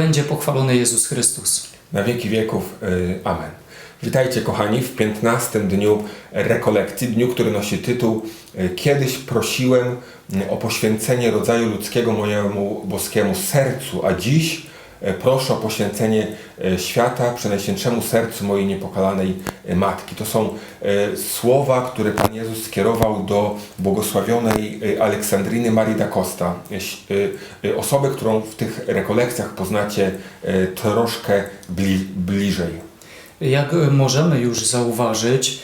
będzie pochwalony Jezus Chrystus. Na wieki wieków. y, Amen. Witajcie kochani w 15 dniu rekolekcji, dniu, który nosi tytuł y, Kiedyś prosiłem y, o poświęcenie rodzaju ludzkiego mojemu boskiemu sercu, a dziś proszę o poświęcenie y, świata przenajświętszemu sercu mojej niepokalanej y, Matki. To są słowa, które Pan Jezus skierował do błogosławionej Aleksandriny Marii da Costa, osoby, którą w tych rekolekcjach poznacie troszkę bli, bliżej. Jak e, możemy już zauważyć,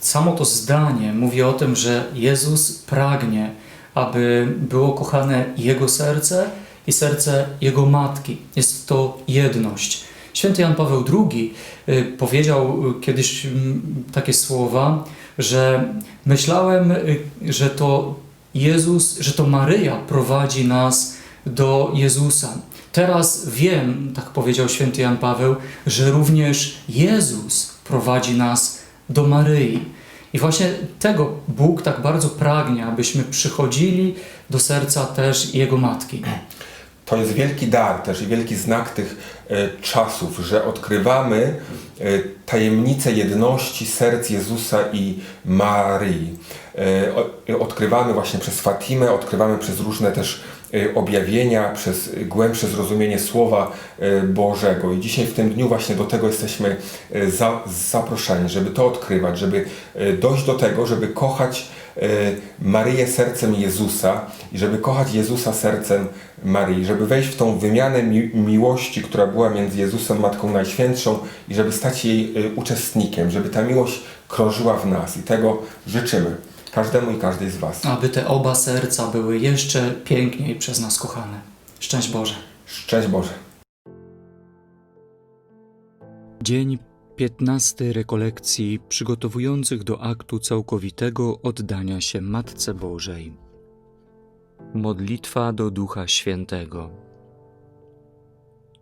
samo to zdanie mówi o tym, że Jezus pragnie, aby było kochane Jego serce i serce Jego matki. Jest to jedność. Święty Jan Paweł II y, powiedział y, kiedyś mm, takie słowa, że myślałem, y, że to Jezus, że to Maryja prowadzi nas do Jezusa. Teraz wiem, tak powiedział święty Jan Paweł, że również Jezus prowadzi nas do Maryi. I właśnie tego Bóg tak bardzo pragnie, abyśmy przychodzili do serca też Jego Matki. To jest wielki dar też i wielki znak tych e, czasów, że odkrywamy e, tajemnicę jedności serc Jezusa i Maryi. E, odkrywamy właśnie przez Fatimę, odkrywamy przez różne też objawienia, przez głębsze zrozumienie Słowa e, Bożego. I dzisiaj w tym dniu właśnie do tego jesteśmy za, zaproszeni, żeby to odkrywać, żeby dojść do tego, żeby kochać Maryję sercem Jezusa i żeby kochać Jezusa sercem Maryi, żeby wejść w tą wymianę mi miłości, która była między Jezusem Matką Najświętszą i żeby stać jej uczestnikiem, żeby ta miłość krążyła w nas i tego życzymy każdemu i każdej z Was. Aby te oba serca były jeszcze piękniej przez nas kochane. Szczęść Boże. Szczęść Boże. Dzień 15 rekolekcji przygotowujących do aktu całkowitego oddania się Matce Bożej. Modlitwa do Ducha Świętego.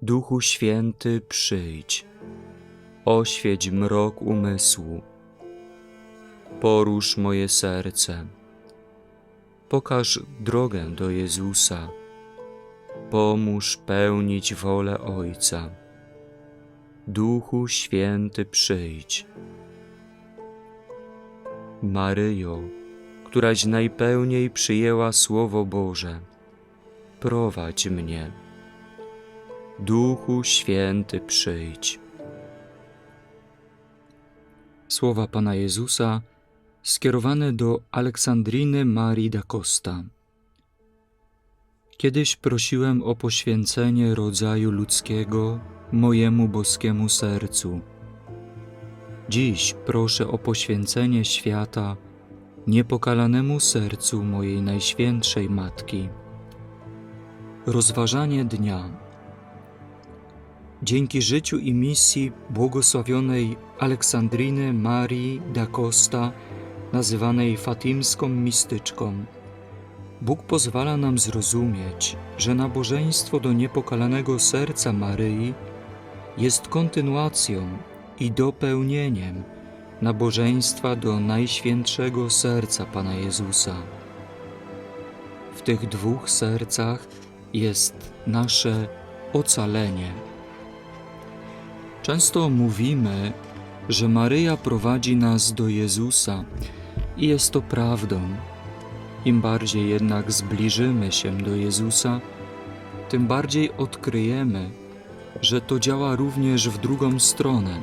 Duchu Święty, przyjdź, oświeć mrok umysłu, porusz moje serce, pokaż drogę do Jezusa, pomóż pełnić wolę Ojca. Duchu Święty przyjdź. Maryjo, któraś najpełniej przyjęła Słowo Boże, prowadź mnie. Duchu Święty przyjdź. Słowa Pana Jezusa skierowane do Aleksandriny Marii da Costa. Kiedyś prosiłem o poświęcenie rodzaju ludzkiego mojemu boskiemu sercu. Dziś proszę o poświęcenie świata niepokalanemu sercu mojej najświętszej Matki. Rozważanie dnia. Dzięki życiu i misji błogosławionej Aleksandriny Marii da Costa, nazywanej fatimską mistyczką, Bóg pozwala nam zrozumieć, że nabożeństwo do niepokalanego serca Maryi jest kontynuacją i dopełnieniem nabożeństwa do Najświętszego Serca Pana Jezusa. W tych dwóch sercach jest nasze ocalenie. Często mówimy, że Maryja prowadzi nas do Jezusa i jest to prawdą. Im bardziej jednak zbliżymy się do Jezusa, tym bardziej odkryjemy, że to działa również w drugą stronę.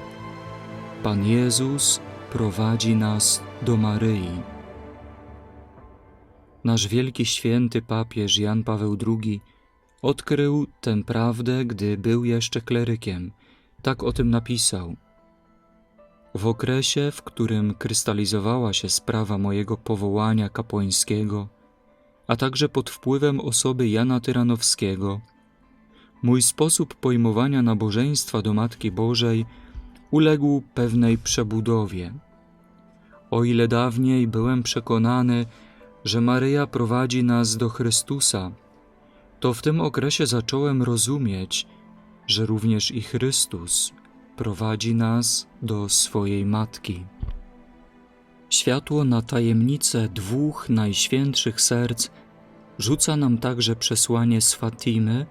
Pan Jezus prowadzi nas do Maryi. Nasz wielki święty papież Jan Paweł II odkrył tę prawdę, gdy był jeszcze klerykiem. Tak o tym napisał. W okresie, w którym krystalizowała się sprawa mojego powołania kapłańskiego, a także pod wpływem osoby Jana Tyranowskiego, mój sposób pojmowania nabożeństwa do Matki Bożej uległ pewnej przebudowie. O ile dawniej byłem przekonany, że Maryja prowadzi nas do Chrystusa, to w tym okresie zacząłem rozumieć, że również i Chrystus prowadzi nas do swojej Matki. Światło na tajemnicę dwóch najświętszych serc rzuca nam także przesłanie z Fatimy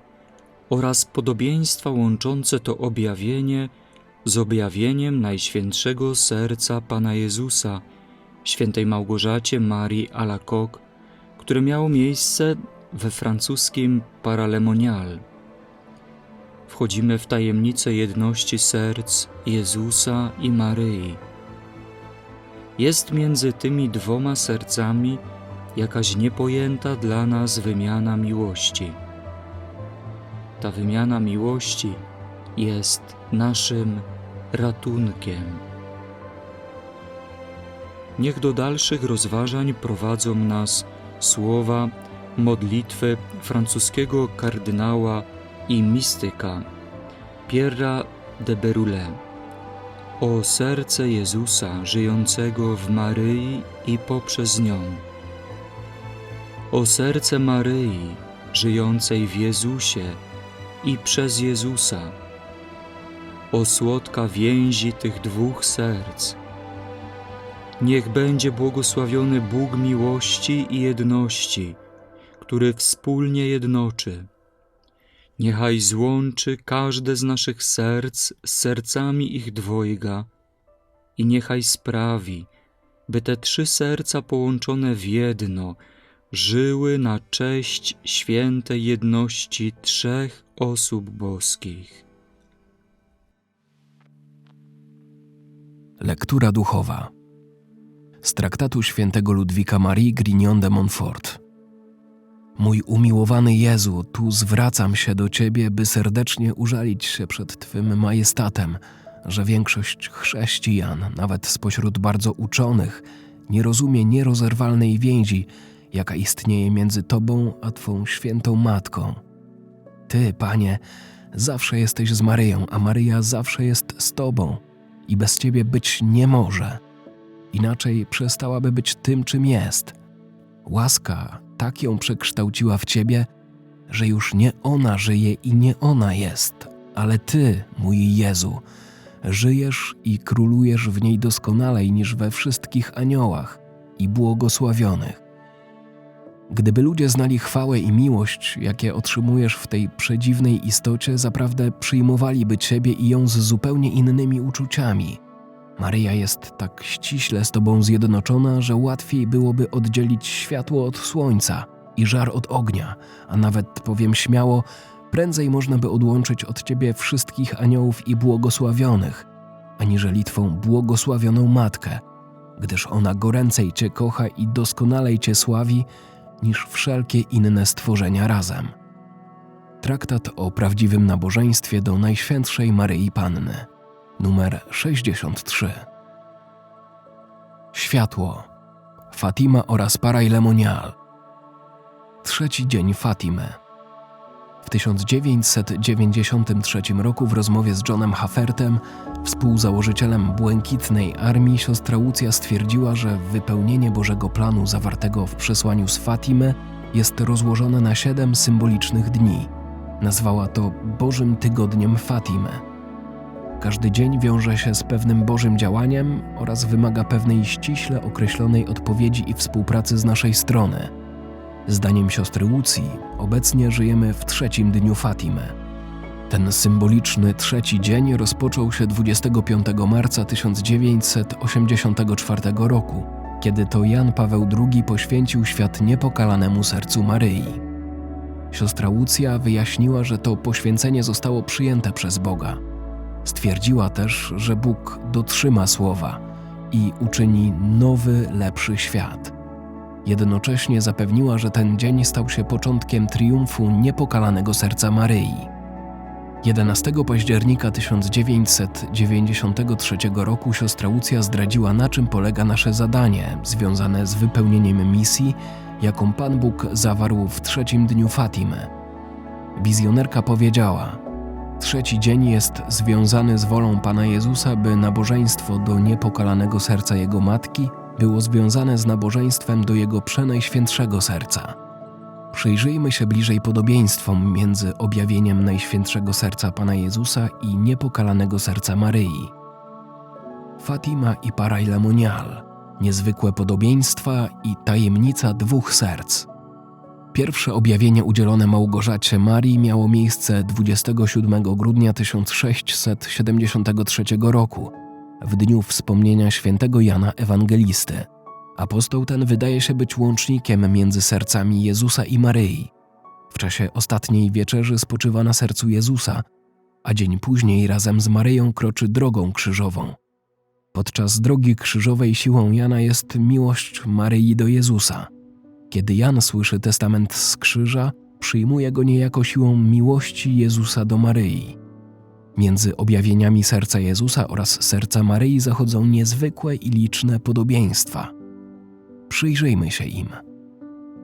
oraz podobieństwa łączące to objawienie z objawieniem Najświętszego Serca Pana Jezusa, świętej Małgorzacie Marii Alacoque, które miało miejsce we francuskim Paralemonial. Wchodzimy w tajemnicę jedności serc Jezusa i Maryi. Jest między tymi dwoma sercami jakaś niepojęta dla nas wymiana miłości. Ta wymiana miłości jest naszym ratunkiem. Niech do dalszych rozważań prowadzą nas słowa modlitwy francuskiego kardynała i mistyka Pierra de Berulle. O serce Jezusa żyjącego w Maryi i poprzez nią. O serce Maryi żyjącej w Jezusie i przez Jezusa. O słodka więzi tych dwóch serc. Niech będzie błogosławiony Bóg miłości i jedności, który wspólnie jednoczy. Niechaj złączy każde z naszych serc z sercami ich dwojga i niechaj sprawi, by te trzy serca połączone w jedno żyły na cześć świętej jedności trzech osób boskich. Lektura duchowa z traktatu świętego Ludwika Marii Grignon de Montfort. Mój umiłowany Jezu, tu zwracam się do Ciebie, by serdecznie użalić się przed Twym majestatem, że większość chrześcijan, nawet spośród bardzo uczonych, nie rozumie nierozerwalnej więzi, jaka istnieje między Tobą a Twą świętą Matką. Ty, Panie, zawsze jesteś z Maryją, a Maryja zawsze jest z Tobą i bez Ciebie być nie może. Inaczej przestałaby być tym, czym jest. Łaska tak ją przekształciła w Ciebie, że już nie ona żyje i nie ona jest, ale Ty, mój Jezu, żyjesz i królujesz w niej doskonalej niż we wszystkich aniołach i błogosławionych. Gdyby ludzie znali chwałę i miłość, jakie otrzymujesz w tej przedziwnej istocie, zaprawdę przyjmowaliby Ciebie i ją z zupełnie innymi uczuciami. Maryja jest tak ściśle z Tobą zjednoczona, że łatwiej byłoby oddzielić światło od słońca i żar od ognia, a nawet powiem śmiało, prędzej można by odłączyć od Ciebie wszystkich aniołów i błogosławionych, aniżeli Twą błogosławioną matkę, gdyż ona goręcej Cię kocha i doskonalej Cię sławi, niż wszelkie inne stworzenia razem. Traktat o prawdziwym nabożeństwie do Najświętszej Maryi Panny, numer 63. Światło. Fatima oraz Paraj Lemonial. Trzeci dzień Fatimy. W 1993 roku w rozmowie z Johnem Haffertem, współzałożycielem Błękitnej Armii, siostra Łucja stwierdziła, że wypełnienie Bożego planu zawartego w przesłaniu z Fatimy jest rozłożone na siedem symbolicznych dni. Nazwała to Bożym Tygodniem Fatimy. Każdy dzień wiąże się z pewnym Bożym działaniem oraz wymaga pewnej ściśle określonej odpowiedzi i współpracy z naszej strony. Zdaniem siostry Łucji, obecnie żyjemy w trzecim dniu Fatimy. Ten symboliczny trzeci dzień rozpoczął się 25 marca 1984 roku, kiedy to Jan Paweł II poświęcił świat niepokalanemu sercu Maryi. Siostra Łucja wyjaśniła, że to poświęcenie zostało przyjęte przez Boga. Stwierdziła też, że Bóg dotrzyma słowa i uczyni nowy, lepszy świat. Jednocześnie zapewniła, że ten dzień stał się początkiem triumfu niepokalanego serca Maryi. 11 października 1993 roku siostra Łucja zdradziła, na czym polega nasze zadanie związane z wypełnieniem misji, jaką Pan Bóg zawarł w trzecim dniu Fatimy. Wizjonerka powiedziała: Trzeci dzień jest związany z wolą Pana Jezusa, by nabożeństwo do niepokalanego serca Jego matki było związane z nabożeństwem do Jego przenajświętszego serca. Przyjrzyjmy się bliżej podobieństwom między objawieniem Najświętszego Serca Pana Jezusa i niepokalanego serca Maryi. Fatima i Paraj Lemonial – niezwykłe podobieństwa i tajemnica dwóch serc. Pierwsze objawienie udzielone Małgorzacie Marii miało miejsce 27 grudnia 1673 roku, w dniu wspomnienia świętego Jana Ewangelisty. Apostoł ten wydaje się być łącznikiem między sercami Jezusa i Maryi. W czasie ostatniej wieczerzy spoczywa na sercu Jezusa, a dzień później razem z Maryją kroczy drogą krzyżową. Podczas drogi krzyżowej siłą Jana jest miłość Maryi do Jezusa. Kiedy Jan słyszy testament z krzyża, przyjmuje go niejako siłą miłości Jezusa do Maryi. Między objawieniami serca Jezusa oraz serca Maryi zachodzą niezwykłe i liczne podobieństwa. Przyjrzyjmy się im.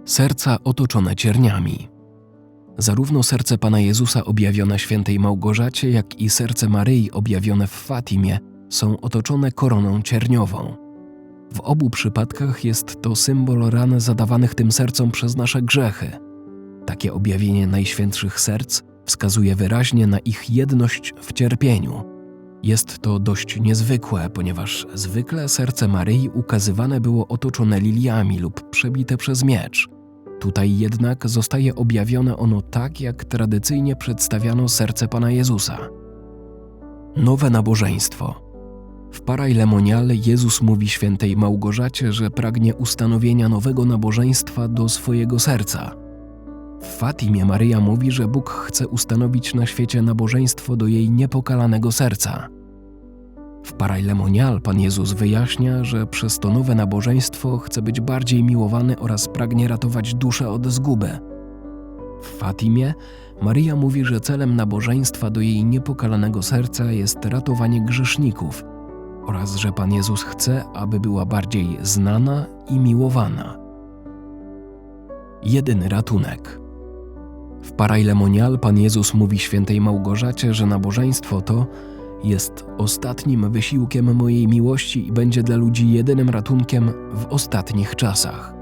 Serca otoczone cierniami. Zarówno serce Pana Jezusa objawione świętej Małgorzacie, jak i serce Maryi objawione w Fatimie są otoczone koroną cierniową. W obu przypadkach jest to symbol ran zadawanych tym sercom przez nasze grzechy. Takie objawienie najświętszych serc wskazuje wyraźnie na ich jedność w cierpieniu. Jest to dość niezwykłe, ponieważ zwykle serce Maryi ukazywane było otoczone liliami lub przebite przez miecz. Tutaj jednak zostaje objawione ono tak, jak tradycyjnie przedstawiano serce Pana Jezusa. Nowe nabożeństwo. W Parailemoniale Jezus mówi świętej Małgorzacie, że pragnie ustanowienia nowego nabożeństwa do swojego serca. W Fatimie Maryja mówi, że Bóg chce ustanowić na świecie nabożeństwo do jej niepokalanego serca. W Parailemonial Pan Jezus wyjaśnia, że przez to nowe nabożeństwo chce być bardziej miłowany oraz pragnie ratować duszę od zguby. W Fatimie Maryja mówi, że celem nabożeństwa do jej niepokalanego serca jest ratowanie grzeszników oraz że Pan Jezus chce, aby była bardziej znana i miłowana. Jedyny ratunek. W Parailemonial Pan Jezus mówi świętej Małgorzacie, że nabożeństwo to jest ostatnim wysiłkiem mojej miłości i będzie dla ludzi jedynym ratunkiem w ostatnich czasach.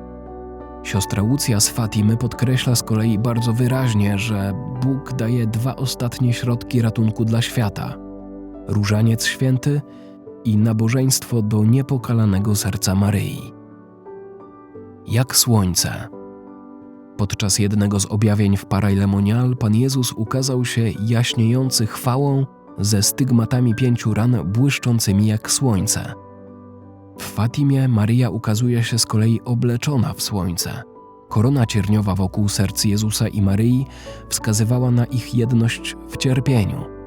Siostra Łucja z Fatimy podkreśla z kolei bardzo wyraźnie, że Bóg daje dwa ostatnie środki ratunku dla świata: różaniec święty i nabożeństwo do niepokalanego serca Maryi. Jak słońce. Podczas jednego z objawień w Parailemonial Pan Jezus ukazał się jaśniejący chwałą ze stygmatami pięciu ran błyszczącymi jak słońce. W Fatimie Maryja ukazuje się z kolei obleczona w słońce. Korona cierniowa wokół serc Jezusa i Maryi wskazywała na ich jedność w cierpieniu.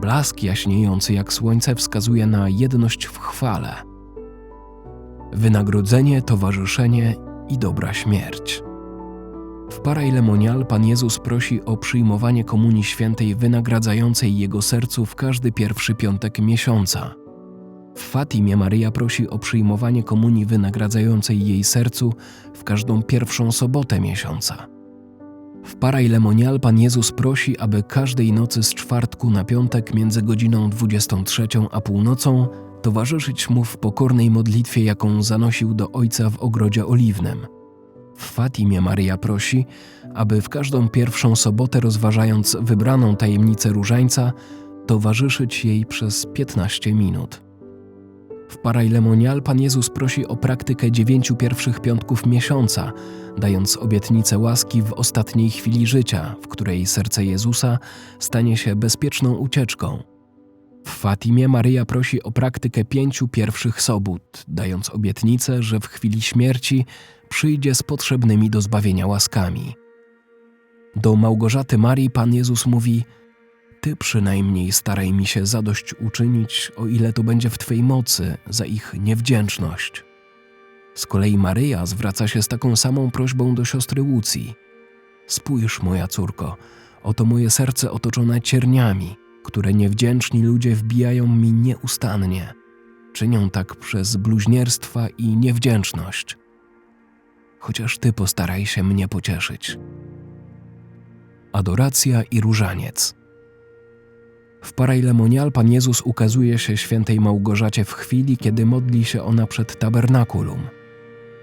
Blask jaśniejący jak słońce wskazuje na jedność w chwale. Wynagrodzenie, towarzyszenie i dobra śmierć. W Parailemonial Pan Jezus prosi o przyjmowanie Komunii Świętej wynagradzającej Jego sercu w każdy pierwszy piątek miesiąca. W Fatimie Maryja prosi o przyjmowanie Komunii wynagradzającej jej sercu w każdą pierwszą sobotę miesiąca. W Parailemonial Pan Jezus prosi, aby każdej nocy z czwartku na piątek między godziną 23 a północą towarzyszyć Mu w pokornej modlitwie, jaką zanosił do Ojca w Ogrodzie Oliwnym. W Fatimie Maryja prosi, aby w każdą pierwszą sobotę rozważając wybraną tajemnicę różańca, towarzyszyć jej przez 15 minut. W Parailemonial Pan Jezus prosi o praktykę dziewięciu pierwszych piątków miesiąca, dając obietnicę łaski w ostatniej chwili życia, w której serce Jezusa stanie się bezpieczną ucieczką. W Fatimie Maryja prosi o praktykę pięciu pierwszych sobót, dając obietnicę, że w chwili śmierci przyjdzie z potrzebnymi do zbawienia łaskami. Do Małgorzaty Marii Pan Jezus mówi: Ty przynajmniej staraj mi się zadość uczynić, o ile to będzie w Twej mocy, za ich niewdzięczność. Z kolei Maryja zwraca się z taką samą prośbą do siostry Łucji: Spójrz, moja córko, oto moje serce otoczone cierniami, które niewdzięczni ludzie wbijają mi nieustannie. Czynią tak przez bluźnierstwa i niewdzięczność chociaż ty postaraj się mnie pocieszyć. Adoracja i różaniec. W Parailemonial Pan Jezus ukazuje się świętej Małgorzacie w chwili, kiedy modli się ona przed tabernakulum.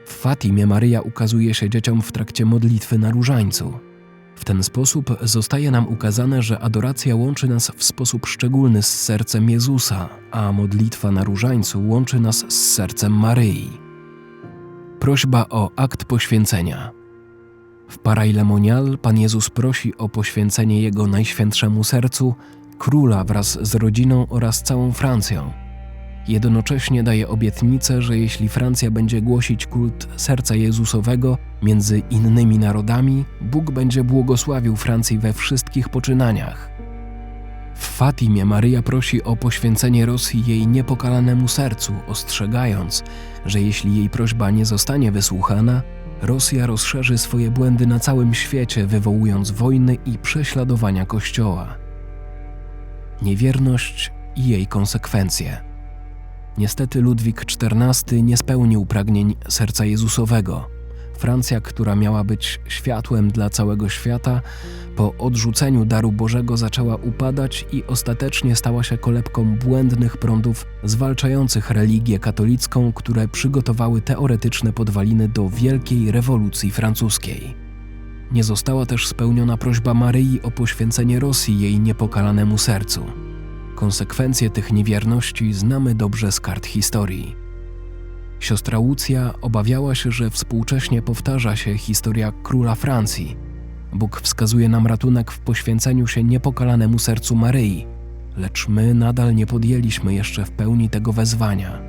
W Fatimie Maryja ukazuje się dzieciom w trakcie modlitwy na różańcu. W ten sposób zostaje nam ukazane, że adoracja łączy nas w sposób szczególny z sercem Jezusa, a modlitwa na różańcu łączy nas z sercem Maryi. Prośba o akt poświęcenia. W Parailemonial Pan Jezus prosi o poświęcenie Jego Najświętszemu Sercu, króla wraz z rodziną oraz całą Francją. Jednocześnie daje obietnicę, że jeśli Francja będzie głosić kult serca Jezusowego między innymi narodami, Bóg będzie błogosławił Francji we wszystkich poczynaniach. W Fatimie Maryja prosi o poświęcenie Rosji jej niepokalanemu sercu, ostrzegając, że jeśli jej prośba nie zostanie wysłuchana, Rosja rozszerzy swoje błędy na całym świecie, wywołując wojny i prześladowania Kościoła. Niewierność i jej konsekwencje. Niestety Ludwik XIV nie spełnił pragnień serca Jezusowego. Francja, która miała być światłem dla całego świata, po odrzuceniu daru Bożego zaczęła upadać i ostatecznie stała się kolebką błędnych prądów zwalczających religię katolicką, które przygotowały teoretyczne podwaliny do wielkiej rewolucji francuskiej. Nie została też spełniona prośba Maryi o poświęcenie Rosji jej niepokalanemu sercu. Konsekwencje tych niewierności znamy dobrze z kart historii. Siostra Łucja obawiała się, że współcześnie powtarza się historia króla Francji. Bóg wskazuje nam ratunek w poświęceniu się niepokalanemu sercu Maryi, lecz my nadal nie podjęliśmy jeszcze w pełni tego wezwania.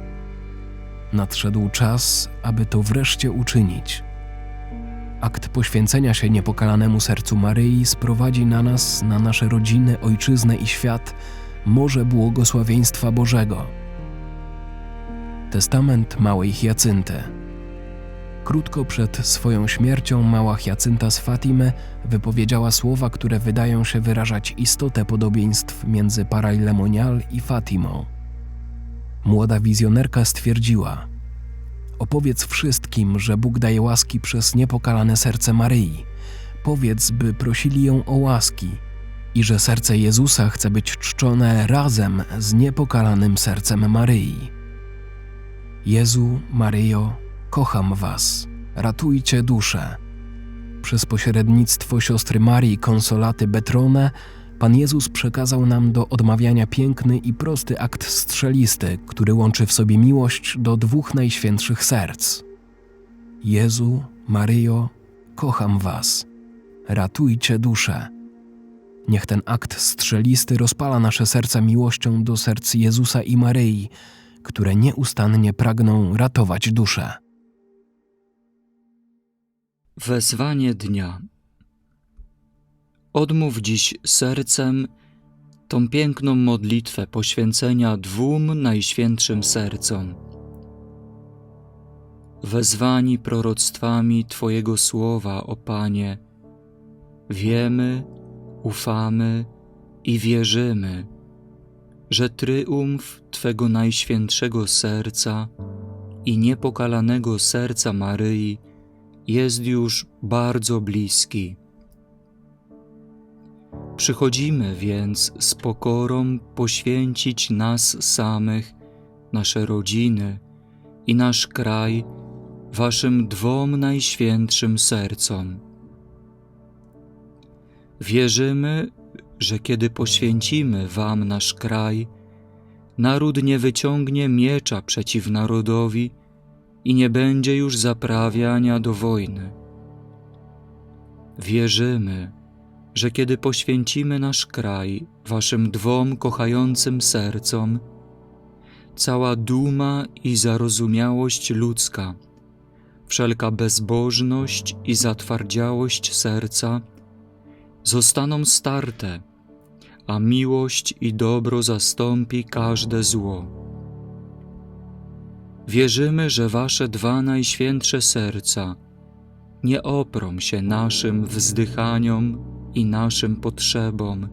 Nadszedł czas, aby to wreszcie uczynić. Akt poświęcenia się niepokalanemu sercu Maryi sprowadzi na nas, na nasze rodziny, ojczyznę i świat morze błogosławieństwa Bożego. Testament małej Hiacynty. Krótko przed swoją śmiercią mała Hiacynta z Fatimy wypowiedziała słowa, które wydają się wyrażać istotę podobieństw między Parailemonial i Fatimą. Młoda wizjonerka stwierdziła: Opowiedz wszystkim, że Bóg daje łaski przez niepokalane serce Maryi. Powiedz, by prosili ją o łaski i że serce Jezusa chce być czczone razem z niepokalanym sercem Maryi. Jezu, Maryjo, kocham Was, ratujcie duszę. Przez pośrednictwo siostry Marii Konsolaty Betrone, Pan Jezus przekazał nam do odmawiania piękny i prosty akt strzelisty, który łączy w sobie miłość do dwóch najświętszych serc. Jezu, Maryjo, kocham Was, ratujcie duszę. Niech ten akt strzelisty rozpala nasze serca miłością do serc Jezusa i Maryi, które nieustannie pragną ratować duszę. Wezwanie dnia. Odmów dziś sercem tą piękną modlitwę poświęcenia dwóm najświętszym sercom. Wezwani proroctwami Twojego słowa, o Panie, wiemy, ufamy i wierzymy, że tryumf Twego najświętszego serca i niepokalanego serca Maryi jest już bardzo bliski. Przychodzimy więc z pokorą poświęcić nas samych, nasze rodziny i nasz kraj Waszym dwom najświętszym sercom. Wierzymy, że kiedy poświęcimy Wam nasz kraj, naród nie wyciągnie miecza przeciw narodowi i nie będzie już zaprawiania do wojny. Wierzymy, że kiedy poświęcimy nasz kraj Waszym dwom kochającym sercom, cała duma i zarozumiałość ludzka, wszelka bezbożność i zatwardziałość serca zostaną starte, a miłość i dobro zastąpi każde zło. Wierzymy, że Wasze dwa najświętsze serca nie oprą się naszym wzdychaniom i naszym potrzebom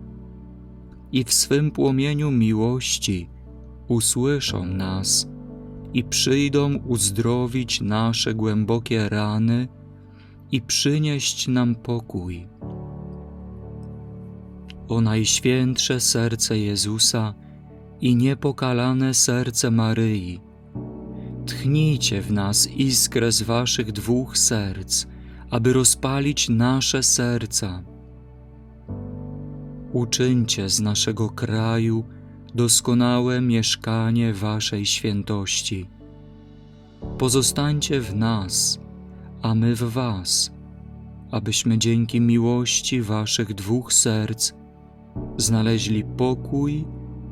i w swym płomieniu miłości usłyszą nas i przyjdą uzdrowić nasze głębokie rany i przynieść nam pokój. O najświętsze serce Jezusa i niepokalane serce Maryi, tchnijcie w nas iskrę z waszych dwóch serc, aby rozpalić nasze serca. Uczyńcie z naszego kraju doskonałe mieszkanie waszej świętości. Pozostańcie w nas, a my w was abyśmy dzięki miłości Waszych dwóch serc znaleźli pokój,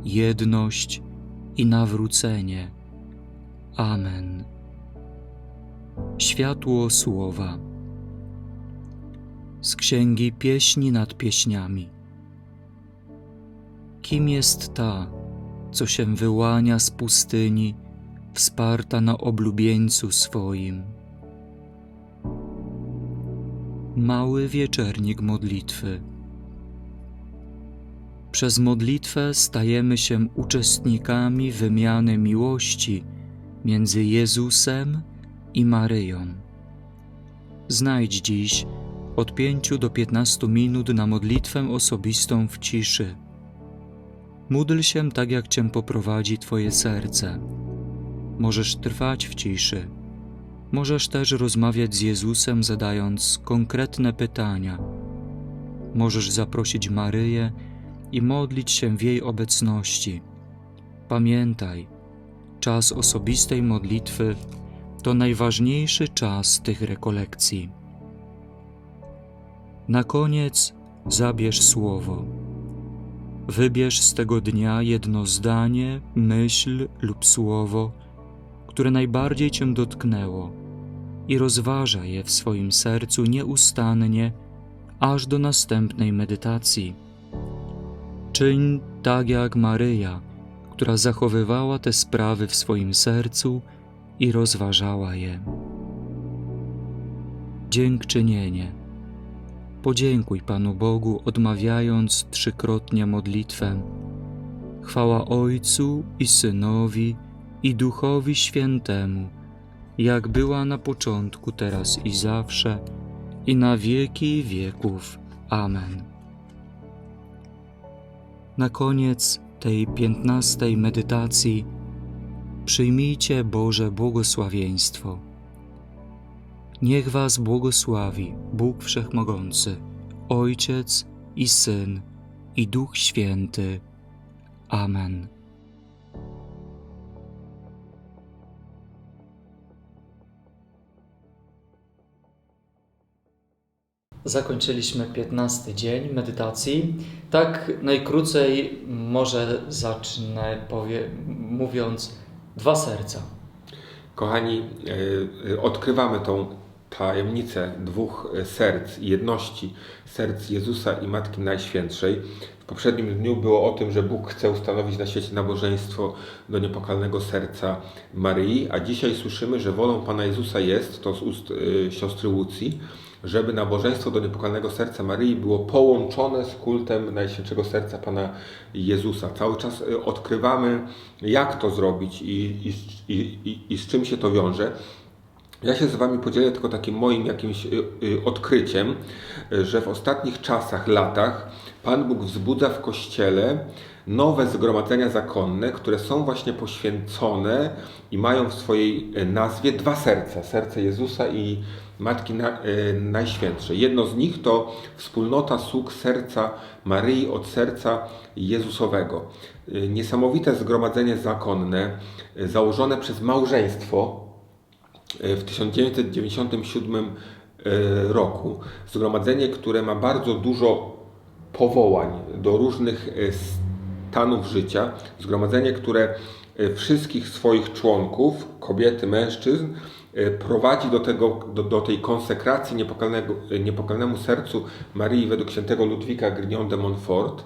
jedność i nawrócenie. Amen. Światło Słowa z Księgi Pieśni nad Pieśniami. Kim jest ta, co się wyłania z pustyni, wsparta na oblubieńcu swoim? Mały wieczernik modlitwy. Przez modlitwę stajemy się uczestnikami wymiany miłości między Jezusem i Maryją. Znajdź dziś od 5 do 15 minut na modlitwę osobistą w ciszy. Módl się tak, jak Cię poprowadzi Twoje serce. Możesz trwać w ciszy. Możesz też rozmawiać z Jezusem, zadając konkretne pytania. Możesz zaprosić Maryję i modlić się w jej obecności. Pamiętaj, czas osobistej modlitwy to najważniejszy czas tych rekolekcji. Na koniec zabierz słowo. Wybierz z tego dnia jedno zdanie, myśl lub słowo, które najbardziej Cię dotknęło i rozważaj je w swoim sercu nieustannie, aż do następnej medytacji. Czyń tak jak Maryja, która zachowywała te sprawy w swoim sercu i rozważała je. Dziękczynienie. Podziękuj Panu Bogu, odmawiając trzykrotnie modlitwę. Chwała Ojcu i Synowi i Duchowi Świętemu, jak była na początku, teraz i zawsze, i na wieki wieków. Amen. Na koniec tej piętnastej medytacji przyjmijcie Boże błogosławieństwo. Niech Was błogosławi Bóg Wszechmogący, Ojciec i Syn i Duch Święty. Amen. Zakończyliśmy 15 dzień medytacji. Tak najkrócej może zacznę powie, mówiąc dwa serca. Kochani, e, e, odkrywamy tą tajemnicę dwóch e, serc, jedności serc Jezusa i Matki Najświętszej. W poprzednim dniu było o tym, że Bóg chce ustanowić na świecie nabożeństwo do niepokalnego serca Maryi, a dzisiaj słyszymy, że wolą Pana Jezusa jest, to z ust e, siostry Łucji, żeby nabożeństwo do niepokalnego serca Maryi było połączone z kultem Najświętszego Serca Pana Jezusa. Cały czas e, odkrywamy, jak to zrobić i, i, i, i, i z czym się to wiąże. Ja się z Wami podzielę tylko takim moim jakimś y, y, odkryciem, że w ostatnich czasach, latach Pan Bóg wzbudza w Kościele nowe zgromadzenia zakonne, które są właśnie poświęcone i mają w swojej y, nazwie dwa serca, serce Jezusa i Matki Na- Najświętszej. Jedno z nich to wspólnota sług serca Maryi od serca Jezusowego. Niesamowite zgromadzenie zakonne, założone przez małżeństwo, w 1997 e, roku. Zgromadzenie, które ma bardzo dużo powołań do różnych e, stanów życia. Zgromadzenie, które e, wszystkich swoich członków, kobiety, mężczyzn, prowadzi do, tego, do, do tej konsekracji niepokalnemu sercu Marii według świętego Ludwika Grignon de Montfort.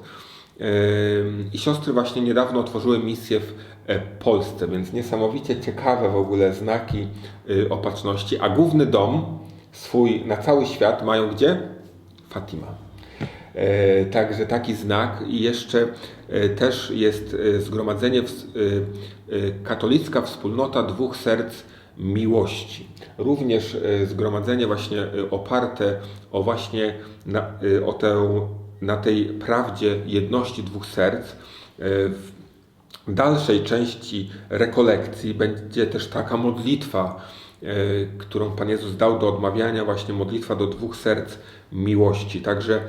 I siostry właśnie niedawno otworzyły misję w e, Polsce, więc niesamowicie ciekawe w ogóle znaki y, opatrzności. A główny dom swój na cały świat mają gdzie? Fatima. E, Także taki znak i jeszcze e, też jest zgromadzenie, katolicka wspólnota dwóch serc miłości. Również zgromadzenie właśnie oparte o właśnie na, o tę, na tej prawdzie jedności dwóch serc. E, W dalszej części rekolekcji będzie też taka modlitwa, e, którą Pan Jezus dał do odmawiania, właśnie modlitwa do dwóch serc miłości. Także e,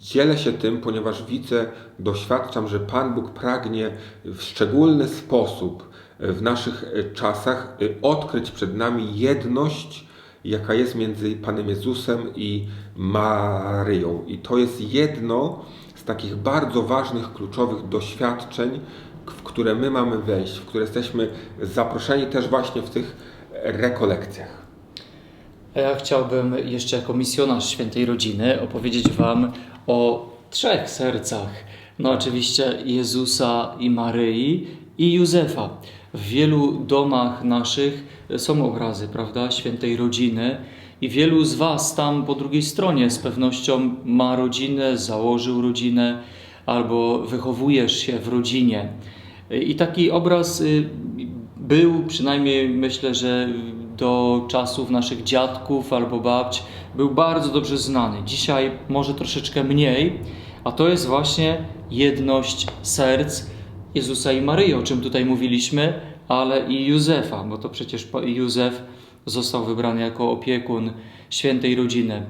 dzielę się tym, ponieważ widzę, doświadczam, że Pan Bóg pragnie w szczególny sposób w naszych czasach odkryć przed nami jedność jaka jest między Panem Jezusem i Maryją. I to jest jedno z takich bardzo ważnych, kluczowych doświadczeń, w które my mamy wejść, w które jesteśmy zaproszeni też właśnie w tych rekolekcjach. Ja chciałbym jeszcze jako misjonarz Świętej Rodziny opowiedzieć Wam o trzech sercach. No oczywiście Jezusa i Maryi i Józefa. W wielu domach naszych są obrazy, prawda, Świętej Rodziny i wielu z Was tam po drugiej stronie z pewnością ma rodzinę, założył rodzinę albo wychowujesz się w rodzinie. I taki obraz y, był, przynajmniej myślę, że do czasów naszych dziadków albo babć, był bardzo dobrze znany. Dzisiaj może troszeczkę mniej, a to jest właśnie jedność serc Jezusa i Maryi, o czym tutaj mówiliśmy, ale i Józefa, bo to przecież Józef został wybrany jako opiekun świętej rodziny.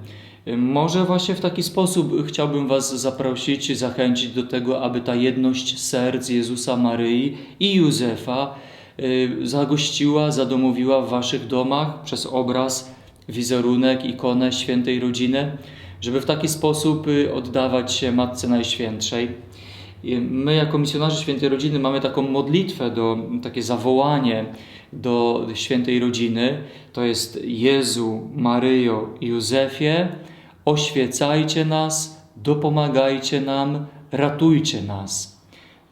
Może właśnie w taki sposób chciałbym Was zaprosić, zachęcić do tego, aby ta jedność serc Jezusa, Maryi i Józefa y, zagościła, zadomowiła w Waszych domach przez obraz, wizerunek, ikonę świętej rodziny, żeby w taki sposób y, oddawać się Matce Najświętszej. My, jako misjonarze świętej rodziny, mamy taką modlitwę, do, takie zawołanie do świętej rodziny. To jest Jezu, Maryjo i Józefie, oświecajcie nas, dopomagajcie nam, ratujcie nas.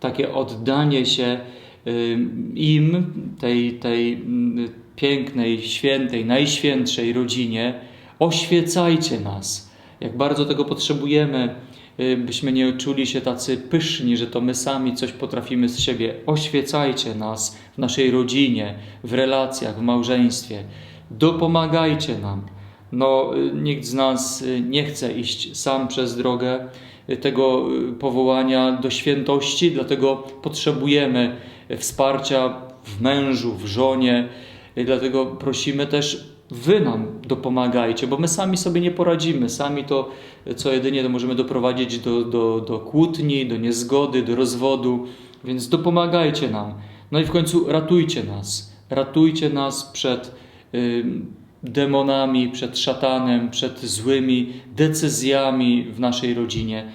Takie oddanie się y, im, tej, tej mm, pięknej, świętej, najświętszej rodzinie, oświecajcie nas. Jak bardzo tego potrzebujemy, y, byśmy nie czuli się tacy pyszni, że to my sami coś potrafimy z siebie. Oświecajcie nas w naszej rodzinie, w relacjach, w małżeństwie. Dopomagajcie nam. No, y, nikt z nas y, nie chce iść sam przez drogę y, tego y, powołania do świętości, dlatego potrzebujemy y, wsparcia w mężu, w żonie. Y, Dlatego prosimy też Wy nam dopomagajcie, bo my sami sobie nie poradzimy. Sami to, co jedynie to możemy doprowadzić do, do, do kłótni, do niezgody, do rozwodu, więc dopomagajcie nam. No i w końcu ratujcie nas. Ratujcie nas przed y, demonami, przed szatanem, przed złymi decyzjami w naszej rodzinie,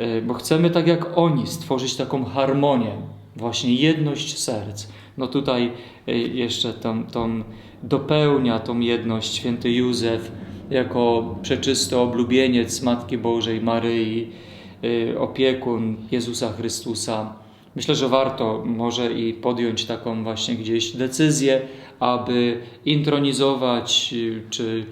Y, bo chcemy tak jak oni stworzyć taką harmonię, właśnie jedność serc. No tutaj y, jeszcze tą dopełnia tą jedność święty Józef jako przeczysty oblubieniec Matki Bożej Maryi, y, opiekun Jezusa Chrystusa. Myślę, że warto może i podjąć taką właśnie gdzieś decyzję, aby intronizować y, czy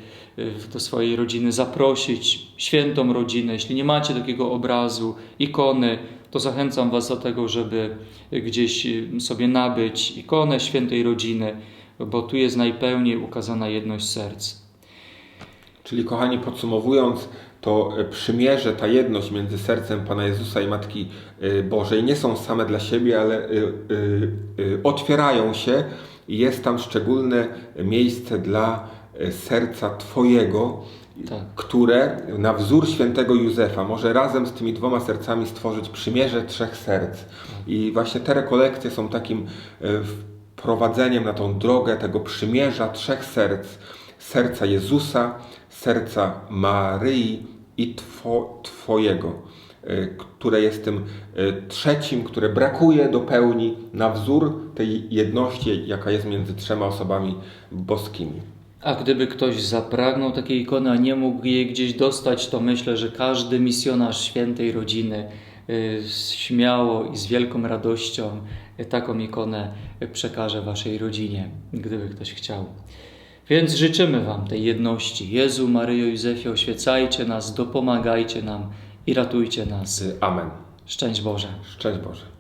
do swojej rodziny zaprosić świętą rodzinę. Jeśli nie macie takiego obrazu, ikony, to zachęcam Was do tego, żeby gdzieś y, sobie nabyć ikonę świętej rodziny, bo tu jest najpełniej ukazana jedność serc. Czyli kochani, podsumowując, to e, przymierze, ta jedność między sercem Pana Jezusa i Matki e, Bożej nie są same dla siebie, ale e, otwierają się i jest tam szczególne miejsce dla serca Twojego, Tak. które na wzór świętego Józefa może razem z tymi dwoma sercami stworzyć przymierze trzech serc. I właśnie te rekolekcje są takim e, wprowadzeniem na tą drogę tego przymierza trzech serc. Serca Jezusa, serca Maryi i two, Twojego, e, które jest tym e, trzecim, które brakuje do pełni na wzór tej jedności, jaka jest między trzema osobami boskimi. A gdyby ktoś zapragnął takiej ikony, a nie mógł jej gdzieś dostać, to myślę, że każdy misjonarz świętej rodziny y, śmiało i z wielką radością y, taką ikonę przekaże waszej rodzinie, gdyby ktoś chciał. Więc życzymy Wam tej jedności. Jezu, Maryjo, Józefie, oświecajcie nas, dopomagajcie nam i ratujcie nas. Amen. Szczęść Boże. Szczęść Boże.